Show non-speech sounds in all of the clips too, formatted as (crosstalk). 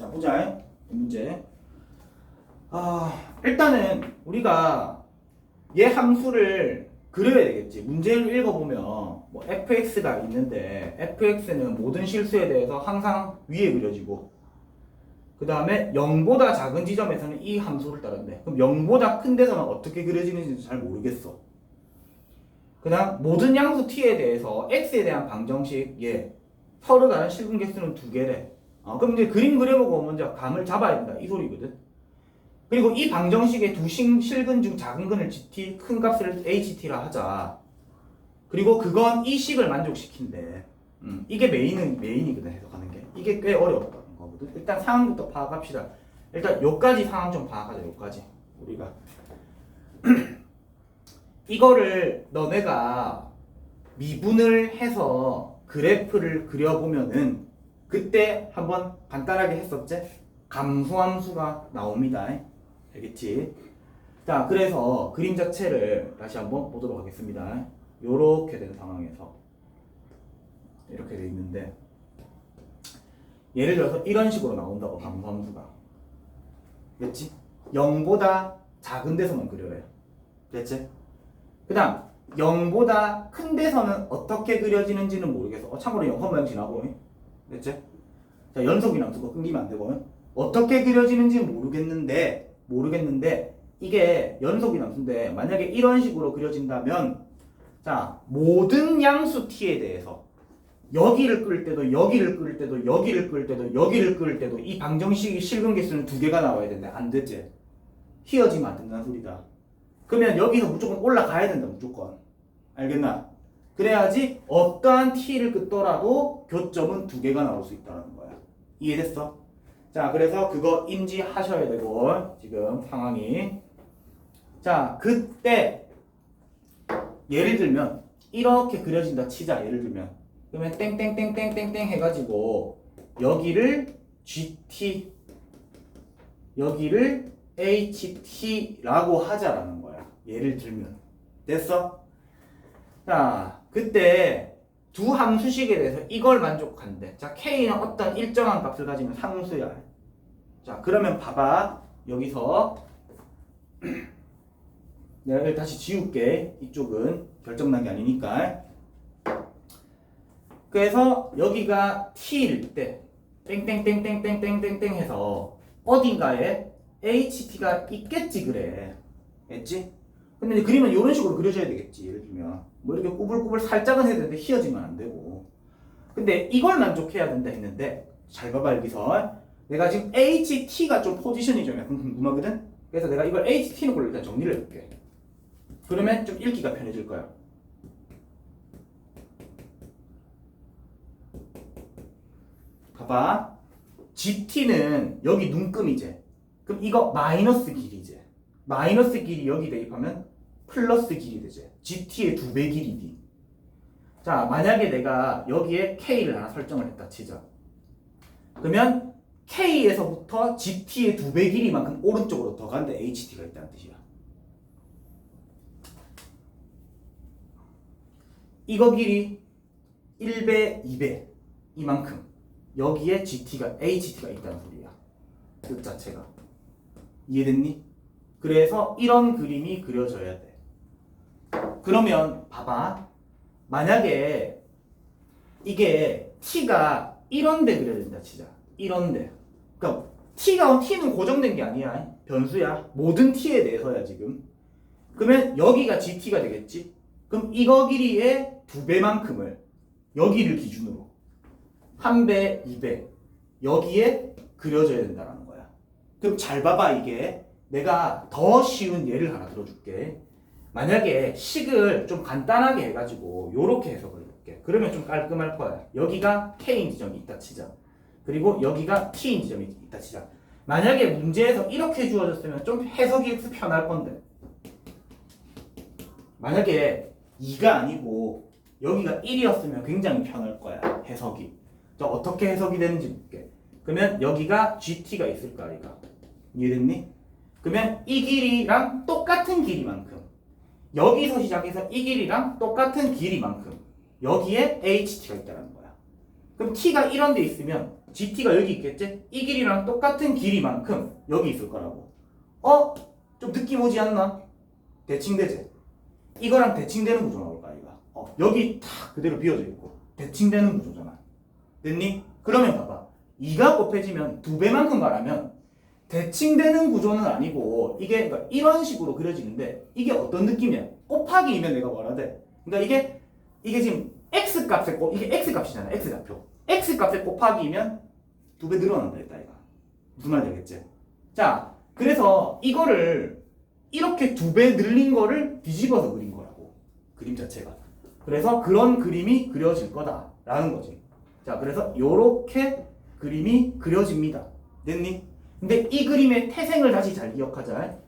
자 보자 문제. 아 일단은 우리가 얘 함수를 그려야 되겠지. 문제를 읽어보면 뭐 fx가 있는데 fx는 모든 실수에 대해서 항상 위에 그려지고 그 다음에 0보다 작은 지점에서는 이 함수를 따른대. 그럼 0보다 큰 데서는 어떻게 그려지는지 잘 모르겠어. 그 다음 모든 양수 t에 대해서 x에 대한 방정식 얘 서로 다른 실근 개수는 두 개래. 어, 그럼 이제 그림 그려보고 먼저 감을 잡아야 된다 이 소리거든. 그리고 이 방정식의 두 실- 실근 중 작은 근을 gt, 큰 값을 ht라 하자. 그리고 그건 이 식을 만족시킨대. 음, 이게 메인은 메인이거든 해석하는 게. 이게 꽤 어려웠던 거거든. 일단 상황부터 파악합시다. 일단 요까지 상황 좀 파악하자. 요까지 우리가 (clears throat) 이거를 너네가 미분을 해서 그래프를 그려보면은 그때 한번 간단하게 했었지? 감소함수가 나옵니다. 알겠지? 자, 그래서 그림 자체를 다시 한번 보도록 하겠습니다. 요렇게 된 상황에서 이렇게 돼 있는데 예를 들어서 이런 식으로 나온다고 감소함수가 됐지? 0보다 작은 데서만 그려야 해. 됐지? 그 다음 0보다 큰 데서는 어떻게 그려지는지는 모르겠어 어, 참고로 0만 지나고 됐지? 자 연속이랑 두고 끊기면 안 되고 어떻게 그려지는지 모르겠는데 모르겠는데 이게 연속이 남수인데 만약에 이런 식으로 그려진다면 자 모든 양수 t에 대해서 여기를 끌 때도 여기를 끌 때도 여기를 끌 때도 여기를 끌 때도 이 방정식이 실근 개수는 두 개가 나와야 되는데 안 됐지? 휘어지면 안 된다는 소리다. 그러면 여기서 무조건 올라가야 된다 무조건. 알겠나? 그래야지 어떠한 t를 긋더라도 교점은 두 개가 나올 수 있다는 거야. 이해됐어? 자 그래서 그거 인지하셔야 되고 지금 상황이. 자 그때 예를 들면 이렇게 그려진다 치자 예를 들면. 그러면 땡땡땡땡땡땡 해가지고 여기를 GT 여기를 HT라고 하자라는 거야. 예를 들면. 됐어? 자 그때 두 함수식에 대해서 이걸 만족한대. 자, K는 어떤 일정한 값을 가지면 상수야. 자, 그러면 봐봐. 여기서 (clears throat) 내가 다시 지울게. 이쪽은 결정난 게 아니니까. 그래서 여기가 t일 때 땡땡땡땡땡땡땡 해서 어딘가에 ht가 있겠지 그래. 했지? 근데 그림은 이런 식으로 그려져야 되겠지. 예를 들면 뭐 이렇게 꾸불꾸불 살짝은 해야 되는데 휘어지면 안 되고. 근데 이걸 만족해야 된다 했는데 잘 봐봐 여기서 내가 지금 HT가 좀 포지션이 좀 약간 궁금하거든. 그래서 내가 이걸 HT는 걸로 일단 정리를 해볼게. 그러면 좀 읽기가 편해질 거야. 봐봐. GT는 여기 눈금이지. 그럼 이거 마이너스 길이지. 마이너스 길이 여기 대입하면 플러스 길이 되지. GT의 두 배 길이지. 자, 만약에 내가 여기에 K를 하나 설정을 했다 치자. 그러면 K에서부터 GT의 두 배 길이만큼 오른쪽으로 더 간데 HT가 있다는 뜻이야. 이거 길이 1배, 2배 이만큼 여기에 GT가 HT가 있다는 소리야. 뜻 자체가 이해됐니? 그래서 이런 그림이 그려져야 돼. 그러면 봐봐. 만약에 이게 t가 이런데 그려야 된다 치자. 이런데. 그러니까 t가 t는 고정된 게 아니야. 변수야. 모든 t에 대해서야 지금. 그러면 여기가 gt가 되겠지. 그럼 이거 길이의 두 배만큼을 여기를 기준으로 한 배, 이 배 여기에 그려져야 된다는 거야. 그럼 잘 봐봐 이게 내가 더 쉬운 예를 하나 들어줄게. 만약에 식을 좀 간단하게 해가지고 요렇게 해석을 해볼게. 그러면 좀 깔끔할 거야. 여기가 K인 지점이 있다 치자. 그리고 여기가 T인 지점이 있다 치자. 만약에 문제에서 이렇게 주어졌으면 좀 해석이 편할 건데. 만약에 2가 아니고 여기가 1이었으면 굉장히 편할 거야. 해석이. 자, 어떻게 해석이 되는지 볼게. 그러면 여기가 GT가 있을 거 아이가. 이해됐니? 그러면 이 길이랑 똑같은 길이만큼 여기서 시작해서 이 길이랑 똑같은 길이만큼 여기에 HT가 있다는 거야. 그럼 T가 이런 데 있으면 GT가 여기 있겠지? 이 길이랑 똑같은 길이만큼 여기 있을 거라고. 어? 좀 느낌 오지 않나? 대칭되지? 이거랑 대칭되는 구조 나올까, 이거? 어, 여기 탁 그대로 비어져 있고, 대칭되는 구조잖아. 됐니? 그러면 봐봐. 2가 곱해지면 두 배만큼 말하면 대칭되는 구조는 아니고 이게 그러니까 이런 식으로 그려지는데 이게 어떤 느낌이야? 곱하기이면 내가 돼? 그러니까 이게 이게 지금 x 값에 곱 이게 x 값이잖아. x 좌표. x 값에 곱하기면 두 배 늘어난다 했다 이거. 무슨 말 되겠지? 자, 그래서 이거를 이렇게 두 배 늘린 거를 뒤집어서 그린 거라고. 그림 자체가. 그래서 그런 그림이 그려질 거다라는 거지. 자, 그래서 요렇게 그림이 그려집니다. 됐니? 근데 이 그림의 태생을 다시 잘 기억하자.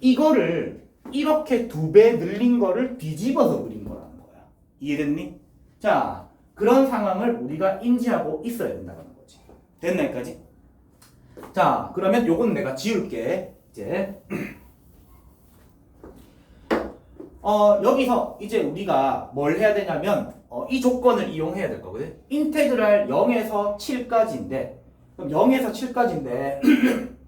이거를 이렇게 두 배 늘린 거를 뒤집어서 그린 거라는 거야. 이해됐니? 자, 그런 상황을 우리가 인지하고 있어야 된다는 거지. 됐나 여기까지? 자, 그러면 요건 내가 지울게. 이제 (clears throat) 어, 여기서 이제 우리가 뭘 해야 되냐면 어, 이 조건을 이용해야 될 거거든. 인테그랄 0에서 7까지인데 그럼 0에서 7까지인데 (clears throat)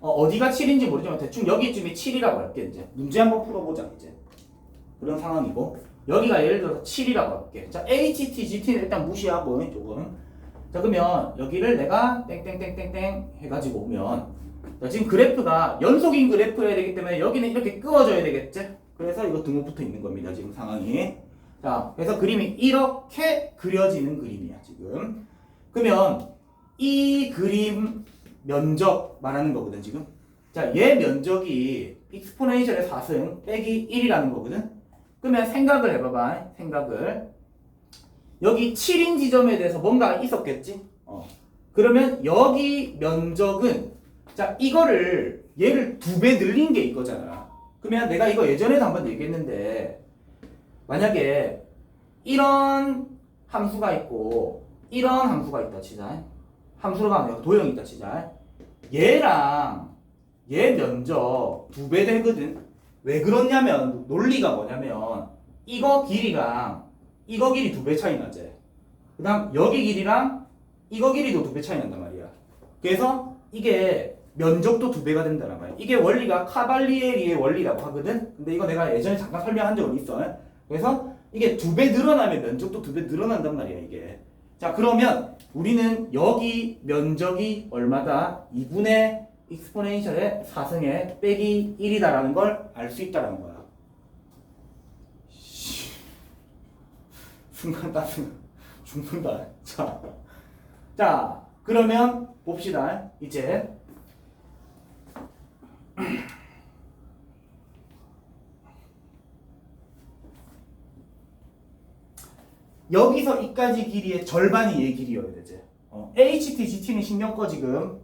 어, 디가 7인지 모르지만 대충 여기쯤이 7이라고 할게 이제. 문제 한번 풀어보자 이제. 그런 상황이고. 여기가 예를 들어서 7이라고 할게. 자 HT, GT는 일단 무시하고 조금 자 그러면 여기를 내가 땡땡땡땡땡 해가지고 오면 자, 지금 그래프가 연속인 그래프여야 되기 때문에 여기는 이렇게 끄어져야 되겠지? 그래서 이거 등호 붙어 있는 겁니다 지금 상황이. 자 그래서 그림이 이렇게 그려지는 그림이야 지금. 그러면 이 그림 면적 말하는 거거든 지금. 자 얘 면적이 익스포넨셜의 4승 빼기 1이라는 거거든. 그러면 생각을 해봐봐 생각을. 여기 7인 지점에 대해서 뭔가 있었겠지? 어. 그러면 여기 면적은 자 이거를 얘를 두 배 늘린 게 이거잖아. 그러면 내가 이거 예전에도 한번 얘기했는데 만약에 이런 함수가 있고 이런 함수가 있다 치자 함수가 아니라 도형이 있다 치자 얘랑 얘 면적 두 배 되거든. 왜 그렇냐면 논리가 뭐냐면 이거 길이랑 이거 길이 두 배 차이 나지. 그 다음 여기 길이랑 이거 길이도 두 배 차이 난단 말이야. 그래서 이게 면적도 두 배가 된다는 말이야. 이게 원리가 카발리에리의 원리라고 하거든. 근데 이거 내가 예전에 잠깐 설명한 적은 있어. 그래서 이게 두 배 늘어나면 면적도 두 배 늘어난단 말이야 이게 자 그러면 우리는 여기 면적이 얼마다? 2분의 익스포넨셜의 4승의 빼기 1이다라는 걸 알 수 있다라는 거야. 씨. 순간 따뜻 죽는다. 자, 자 그러면 봅시다 이제 여기서 이까지 길이의 절반이 얘 길이여야 되지. 어, HT, GT는 신경 꺼 지금.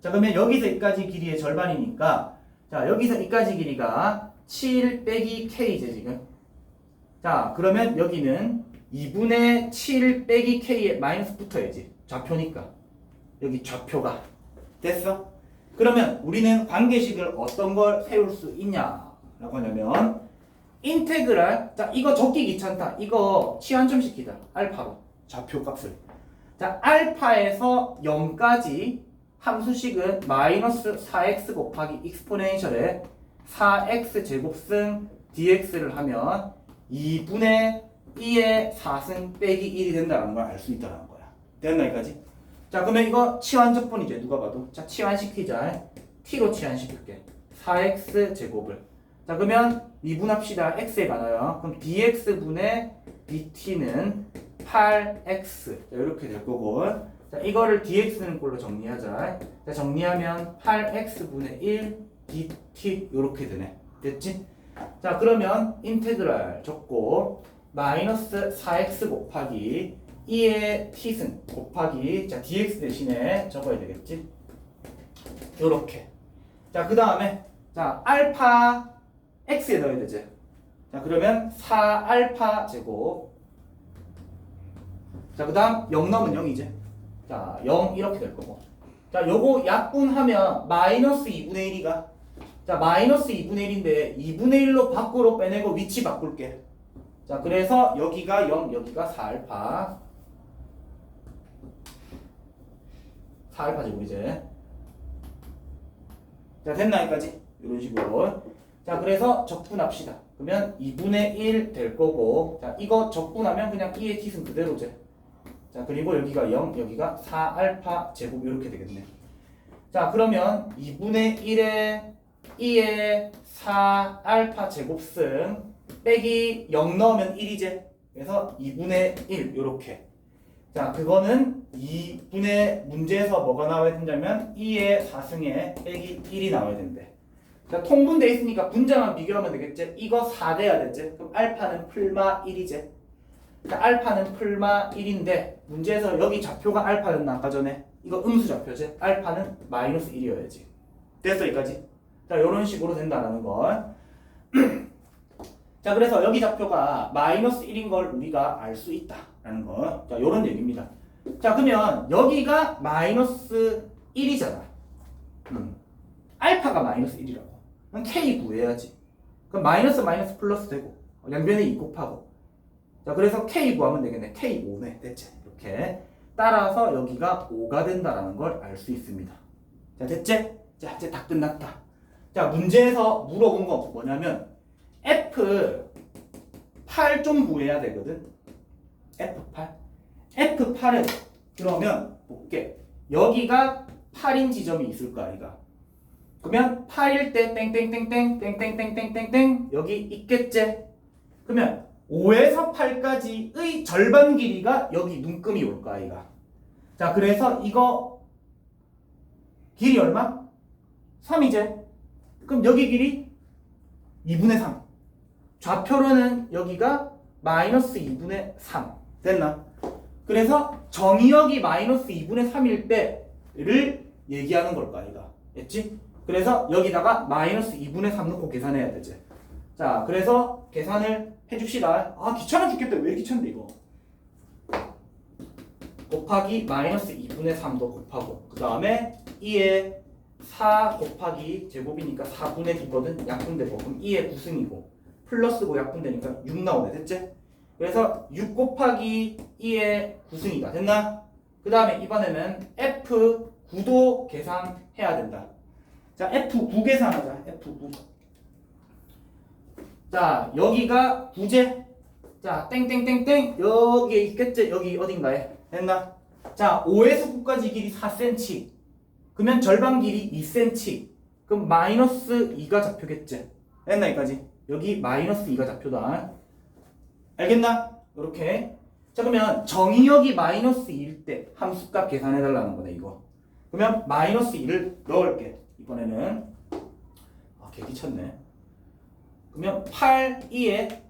자 그러면 여기서 이까지 길이의 절반이니까 자 여기서 이까지 길이가 7 빼기 K지 지금. 자 그러면 여기는 2분의 7 빼기 K에 마이너스 붙어야지. 좌표니까. 여기 좌표가. 됐어? 그러면 우리는 관계식을 어떤 걸 세울 수 있냐라고 하냐면 인테그랄 자 이거 적기 귀찮다. 이거 치환 좀 시키자. 알파로. 좌표 값을. 자 알파에서 0까지 함수식은 마이너스 4x 곱하기 익스포넨셜에 4x 제곱승 dx를 하면 2분의 2의 4승 빼기 1이 된다는 걸 알 수 있다는 거야. 됐나 여기까지? 자 그러면 이거 치환적분이죠 누가 봐도. 자 치환시키자. t로 치환시킬게. 4x 제곱을. 자 그러면 미분합시다. X에 관하여 그럼 dx분의 dt는 8x 자, 이렇게 될 거고. 자 이거를 dx는 꼴로 정리하자. 자 정리하면 8x분의 1 dt 이렇게 되네. 됐지? 자 그러면 인테그랄 적고 마이너스 4x 곱하기 2의 t승 곱하기 자 dx 대신에 적어야 되겠지? 요렇게. 자 그 다음에 자 알파 x에 넣어야 되지. 자, 그러면 4알파 제곱. 자, 그 다음 0 넣으면 0이지. 자, 0 이렇게 될 거고. 자, 요거 약분하면 마이너스 2분의 1이가. 자, 마이너스 2분의 1인데 2분의 1로 밖으로 빼내고 위치 바꿀게. 자, 그래서 여기가 0, 여기가 4알파. 4알파 제곱 이제 자 됐나 여기까지 이런 식으로 자 그래서 적분합시다. 그러면 2분의 1 될 거고 자 이거 적분하면 그냥 2의 t는 그대로제 자 그리고 여기가 0 여기가 4알파 제곱 이렇게 되겠네. 자 그러면 2분의 1에 2의 4알파 제곱승 빼기 0 넣으면 1이제 그래서 2분의 1 요렇게. 자 그거는 2분의 문제에서 뭐가 나와야 된다면 2의 4승에 빼기 1이 나와야 된대 자 통분돼 있으니까 분자만 비교하면 되겠지 이거 4 돼야 되지 그럼 알파는 풀마 1이지 자 알파는 풀마 1인데 문제에서 여기 좌표가 알파였나 아까 전에 이거 음수 좌표지 알파는 마이너스 1이어야지 됐어 여기까지 자 이런 식으로 된다라는 걸 (clears throat) 자, 그래서 여기 좌표가 마이너스 1인 걸 우리가 알 수 있다라는 거. 자, 요런 얘기입니다. 자, 그러면 여기가 마이너스 1이잖아. 음. 알파가 마이너스 1이라고. K 구해야지. 그럼 마이너스 마이너스 플러스 되고, 양변에 2 곱하고. 자, 그래서 K 구하면 되겠네. K 5네. 됐지? 이렇게. 따라서 여기가 5가 된다라는 걸 알 수 있습니다. 자, 됐지? 자, 이제 다 끝났다. 자, 문제에서 물어본 거 뭐냐면, F 8 좀 구해야 되거든. F8. F8은 그러면 볼게. 여기가 8인 지점이 있을 거 아이가. 그러면 8일 때 땡땡땡땡 땡땡땡땡땡땡 여기 있겠지. 그러면 5에서 8까지의 절반 길이가 여기 눈금이 올거 아이가. 자, 그래서 이거 길이 얼마? 3이제. 그럼 여기 길이 2분의 3. 좌표로는 여기가 마이너스 2분의 3 됐나? 그래서 정의역이 마이너스 2분의 3일 때를 얘기하는 걸까 이가 됐지? 그래서 여기다가 마이너스 2분의 3 넣고 계산해야 되지. 자 그래서 계산을 해줍시다. 아 귀찮아 죽겠다. 왜 귀찮은데 이거? 곱하기 마이너스 2분의 3도 곱하고 그 다음에 2에 4 곱하기 제곱이니까 4분의 2거든 약분되고 그럼 2의 9승이고 플러스고 약분되니까 6 나오네. 됐지? 그래서 6 곱하기 2의 9승이다. 됐나? 그 다음에 이번에는 F9도 계산해야 된다 자 F9 계산하자 F9 자 여기가 9제 자 땡땡땡땡 여기에 있겠지 여기 어딘가에 됐나? 자 5에서 9까지 길이 4cm 그러면 절반 길이 2cm 그럼 마이너스 2가 잡표겠지 됐나 여기까지 여기 마이너스 2가 좌표다. 알겠나? 이렇게. 자 그러면 정의역이 마이너스 2일 때 함수값 계산해 달라는 거네 이거. 그러면 마이너스 2를 넣을게. 이번에는 아 개 기쳤네. 그러면 8, 2에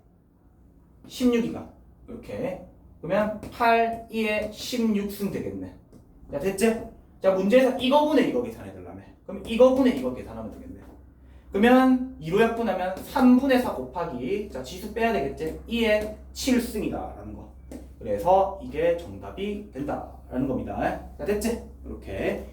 16이가 이렇게. 그러면 8, 2에 16승 되겠네. 자 됐지? 자 문제에서 이거 분의 이거 계산해 달라며. 그럼 이거 분의 이거 계산하면 되겠네. 그러면 2로 약분하면 3분의 4 곱하기 자 지수 빼야 되겠지 2의 7승이다 라는 거 그래서 이게 정답이 된다 라는 겁니다 자 됐지? 이렇게